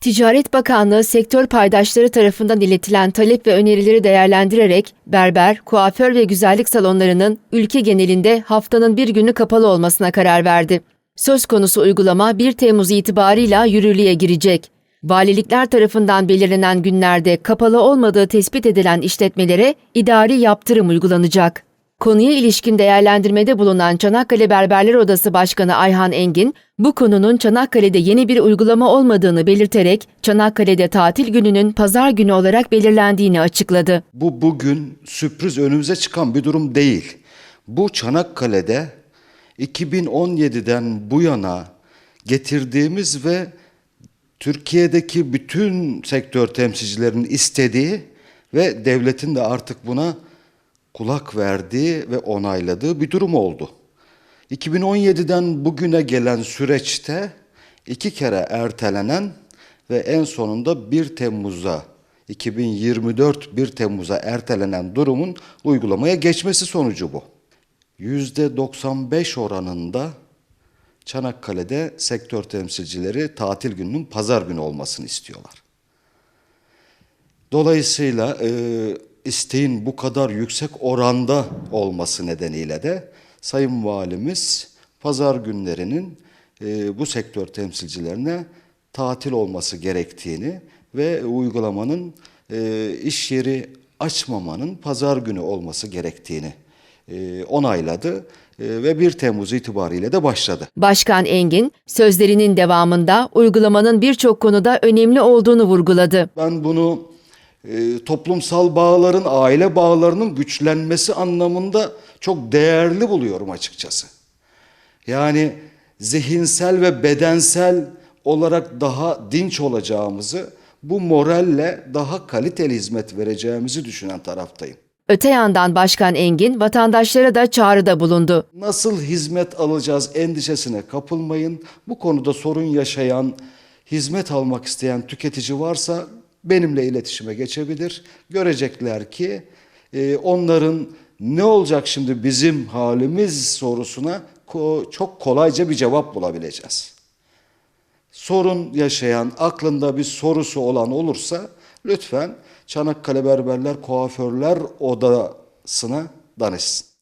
Ticaret Bakanlığı sektör paydaşları tarafından iletilen talep ve önerileri değerlendirerek berber, kuaför ve güzellik salonlarının ülke genelinde haftanın bir günü kapalı olmasına karar verdi. Söz konusu uygulama 1 Temmuz itibarıyla yürürlüğe girecek. Valilikler tarafından belirlenen günlerde kapalı olmadığı tespit edilen işletmelere idari yaptırım uygulanacak. Konuya ilişkin değerlendirmede bulunan Çanakkale Berberler Odası Başkanı Ayhan Engin, bu konunun Çanakkale'de yeni bir uygulama olmadığını belirterek Çanakkale'de tatil gününün pazar günü olarak belirlendiğini açıkladı. Bu bugün sürpriz önümüze çıkan bir durum değil. Bu Çanakkale'de 2017'den bu yana getirdiğimiz ve Türkiye'deki bütün sektör temsilcilerinin istediği ve devletin de artık buna kulak verdiği ve onayladığı bir durum oldu. 2017'den bugüne gelen süreçte iki kere ertelenen ve en sonunda 1 Temmuz'a 2024 1 Temmuz'a ertelenen durumun uygulamaya geçmesi sonucu bu. %95 oranında Çanakkale'de sektör temsilcileri tatil gününün pazar günü olmasını istiyorlar. Dolayısıyla e, isteğin bu kadar yüksek oranda olması nedeniyle de Sayın Valimiz pazar günlerinin e, bu sektör temsilcilerine tatil olması gerektiğini ve uygulamanın e, iş yeri açmamanın pazar günü olması gerektiğini e, onayladı e, ve 1 Temmuz itibariyle de başladı. Başkan Engin, sözlerinin devamında uygulamanın birçok konuda önemli olduğunu vurguladı. Ben bunu e, toplumsal bağların, aile bağlarının güçlenmesi anlamında çok değerli buluyorum açıkçası. Yani zihinsel ve bedensel olarak daha dinç olacağımızı, bu moralle daha kaliteli hizmet vereceğimizi düşünen taraftayım. Öte yandan Başkan Engin vatandaşlara da çağrıda bulundu. Nasıl hizmet alacağız endişesine kapılmayın. Bu konuda sorun yaşayan, hizmet almak isteyen tüketici varsa benimle iletişime geçebilir. Görecekler ki e, onların ne olacak şimdi bizim halimiz sorusuna ko- çok kolayca bir cevap bulabileceğiz. Sorun yaşayan, aklında bir sorusu olan olursa lütfen Çanakkale Berberler Kuaförler Odası'na danışsın.